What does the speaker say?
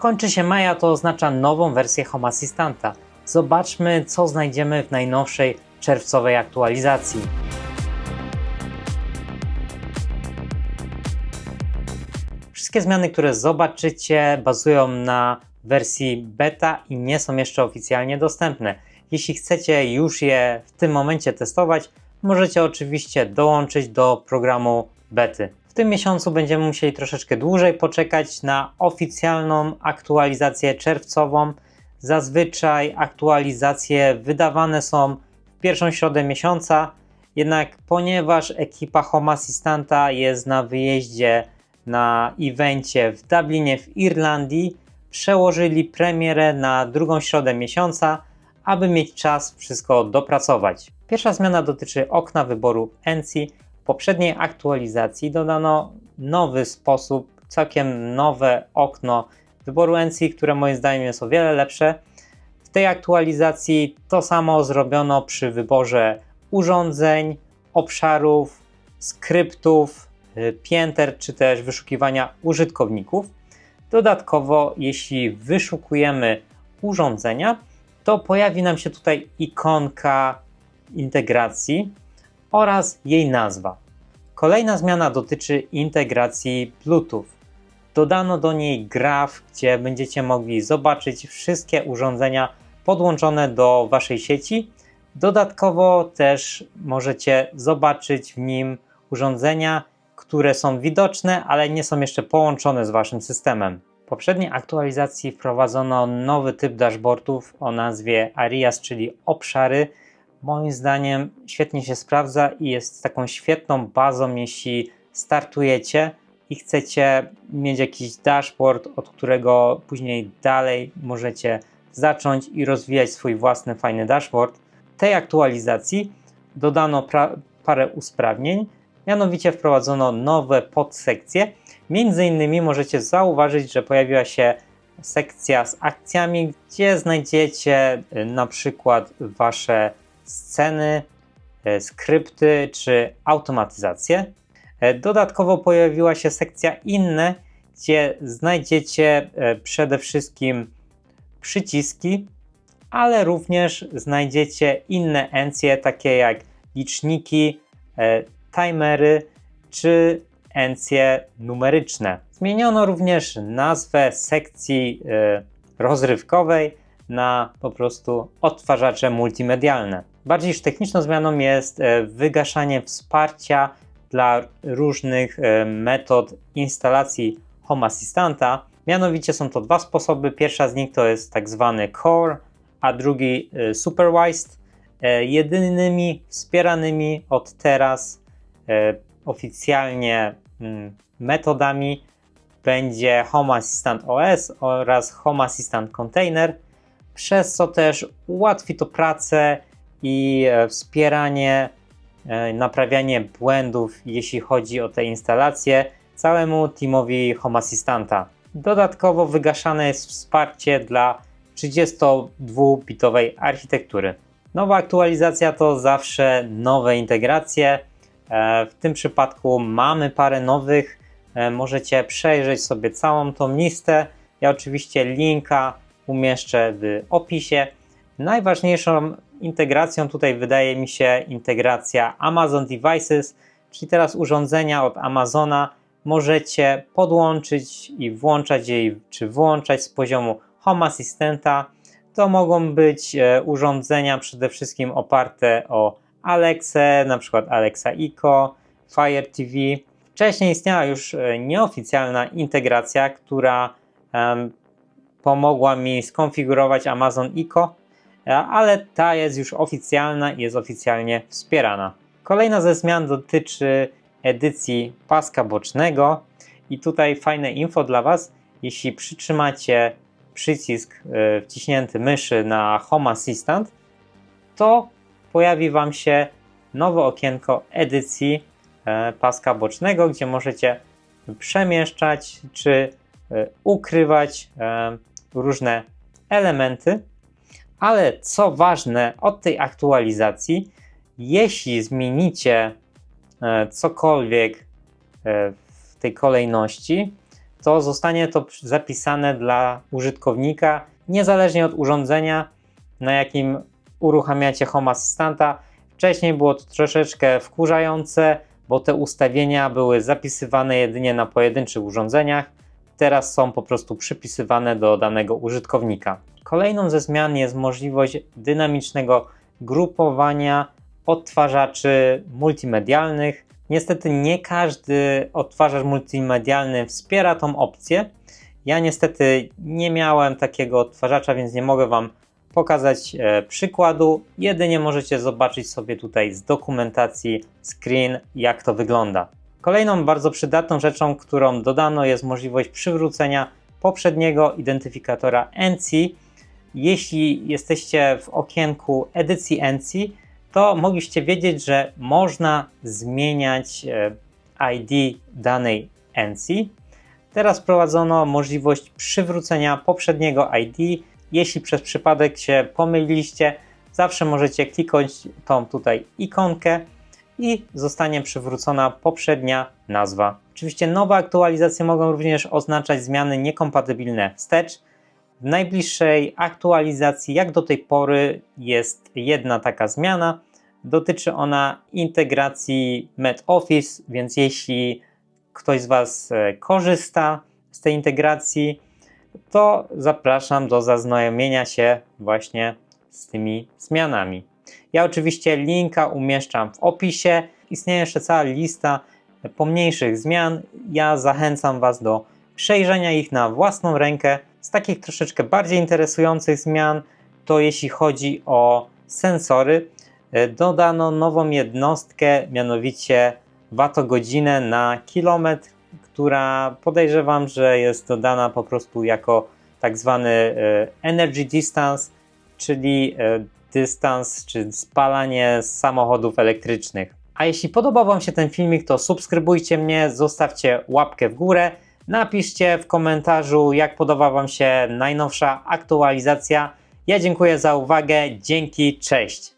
Kończy się maja, to oznacza nową wersję Home Assistanta. Zobaczmy, co znajdziemy w najnowszej czerwcowej aktualizacji. Wszystkie zmiany, które zobaczycie, bazują na wersji beta i nie są jeszcze oficjalnie dostępne. Jeśli chcecie już je w tym momencie testować, możecie oczywiście dołączyć do programu bety. Tym miesiącu będziemy musieli troszeczkę dłużej poczekać na oficjalną aktualizację czerwcową. Zazwyczaj aktualizacje wydawane są w pierwszą środę miesiąca, jednak ponieważ ekipa Home Assistanta jest na wyjeździe na evencie w Dublinie w Irlandii, przełożyli premierę na drugą środę miesiąca, aby mieć czas wszystko dopracować. Pierwsza zmiana dotyczy okna wyboru NC. W poprzedniej aktualizacji dodano nowy sposób, całkiem nowe okno wyboru NC, które moim zdaniem jest o wiele lepsze. W tej aktualizacji to samo zrobiono przy wyborze urządzeń, obszarów, skryptów, y, pięter czy też wyszukiwania użytkowników. Dodatkowo, jeśli wyszukujemy urządzenia, to pojawi nam się tutaj ikonka integracji oraz jej nazwa. Kolejna zmiana dotyczy integracji Bluetooth. Dodano do niej graf, gdzie będziecie mogli zobaczyć wszystkie urządzenia podłączone do Waszej sieci. Dodatkowo też możecie zobaczyć w nim urządzenia, które są widoczne, ale nie są jeszcze połączone z Waszym systemem. W poprzedniej aktualizacji wprowadzono nowy typ dashboardów o nazwie Areas, czyli obszary. Moim zdaniem świetnie się sprawdza i jest taką świetną bazą, jeśli startujecie i chcecie mieć jakiś dashboard, od którego później dalej możecie zacząć i rozwijać swój własny fajny dashboard. Tej aktualizacji dodano parę usprawnień, mianowicie wprowadzono nowe podsekcje. Między innymi możecie zauważyć, że pojawiła się sekcja z akcjami, gdzie znajdziecie na przykład wasze sceny, y, skrypty czy automatyzację. E, dodatkowo pojawiła się sekcja inne, gdzie znajdziecie e, przede wszystkim przyciski, ale również znajdziecie inne encje, takie jak liczniki, e, timery czy encje numeryczne. Zmieniono również nazwę sekcji rozrywkowej na po prostu odtwarzacze multimedialne. Bardziej techniczną zmianą jest wygaszanie wsparcia dla różnych e, metod instalacji Home Assistanta. Mianowicie są to dwa sposoby. Pierwsza z nich to jest tak zwany Core, a drugi e, Supervised. E, jedynymi wspieranymi od teraz oficjalnie mm, metodami będzie Home Assistant OS oraz Home Assistant Container, przez co też ułatwi to pracę i wspieranie E, naprawianie błędów, jeśli chodzi o te instalacje, całemu teamowi Home Assistanta. Dodatkowo wygaszane jest wsparcie dla 32-bitowej architektury. Nowa aktualizacja to zawsze nowe integracje. E, w tym przypadku mamy parę nowych. E, możecie przejrzeć sobie całą tą listę. Ja oczywiście linka umieszczę w opisie. Najważniejszą integracją tutaj wydaje mi się integracja Amazon Devices, czyli teraz urządzenia od Amazona możecie podłączyć i włączać je, czy włączać z poziomu Home Assistanta. To mogą być e, urządzenia przede wszystkim oparte o Alexę, na przykład Alexa Eco, Fire TV. Wcześniej istniała już e, nieoficjalna integracja, która um, pomogła mi skonfigurować Amazon Eco E, ale ta jest już oficjalna i jest oficjalnie wspierana. Kolejna ze zmian dotyczy edycji paska bocznego i tutaj fajne info dla Was. Jeśli przytrzymacie przycisk e, wciśnięty myszy na Home Assistant, to pojawi Wam się nowe okienko edycji e, paska bocznego, gdzie możecie przemieszczać czy ukrywać różne elementy. Ale co ważne, od tej aktualizacji, jeśli zmienicie e, cokolwiek e, w tej kolejności, to zostanie to zapisane dla użytkownika, niezależnie od urządzenia, na jakim uruchamiacie Home Assistanta. Wcześniej było to troszeczkę wkurzające, bo te ustawienia były zapisywane jedynie na pojedynczych urządzeniach. Teraz są po prostu przypisywane do danego użytkownika. Kolejną ze zmian jest możliwość dynamicznego grupowania odtwarzaczy multimedialnych. Niestety nie każdy odtwarzacz multimedialny wspiera tą opcję. Ja niestety nie miałem takiego odtwarzacza, więc nie mogę Wam pokazać e, przykładu. Jedynie możecie zobaczyć sobie tutaj z dokumentacji screen, jak to wygląda. Kolejną bardzo przydatną rzeczą, którą dodano, jest możliwość przywrócenia poprzedniego identyfikatora NC. Jeśli jesteście w okienku edycji NC, to mogliście wiedzieć, że można zmieniać e, ID danej NC. Teraz wprowadzono możliwość przywrócenia poprzedniego ID. Jeśli przez przypadek się pomyliliście, zawsze możecie kliknąć tą tutaj ikonkę i zostanie przywrócona poprzednia nazwa. Oczywiście nowe aktualizacje mogą również oznaczać zmiany niekompatybilne wstecz. W najbliższej aktualizacji, jak do tej pory, jest jedna taka zmiana. Dotyczy ona integracji MedOffice, więc jeśli ktoś z Was e, korzysta z tej integracji, to zapraszam do zaznajomienia się właśnie z tymi zmianami. Ja oczywiście linka umieszczam w opisie. Istnieje jeszcze cała lista pomniejszych zmian. Ja zachęcam Was do przejrzenia ich na własną rękę. Z takich troszeczkę bardziej interesujących zmian, to jeśli chodzi o sensory, dodano nową jednostkę, mianowicie watogodzinę na kilometr, która podejrzewam, że jest dodana po prostu jako tak zwany e, energy distance, czyli e, dystans czy spalanie samochodów elektrycznych. A jeśli podobał Wam się ten filmik, to subskrybujcie mnie, zostawcie łapkę w górę, napiszcie w komentarzu, jak podoba Wam się najnowsza aktualizacja. Ja dziękuję za uwagę, dzięki, cześć.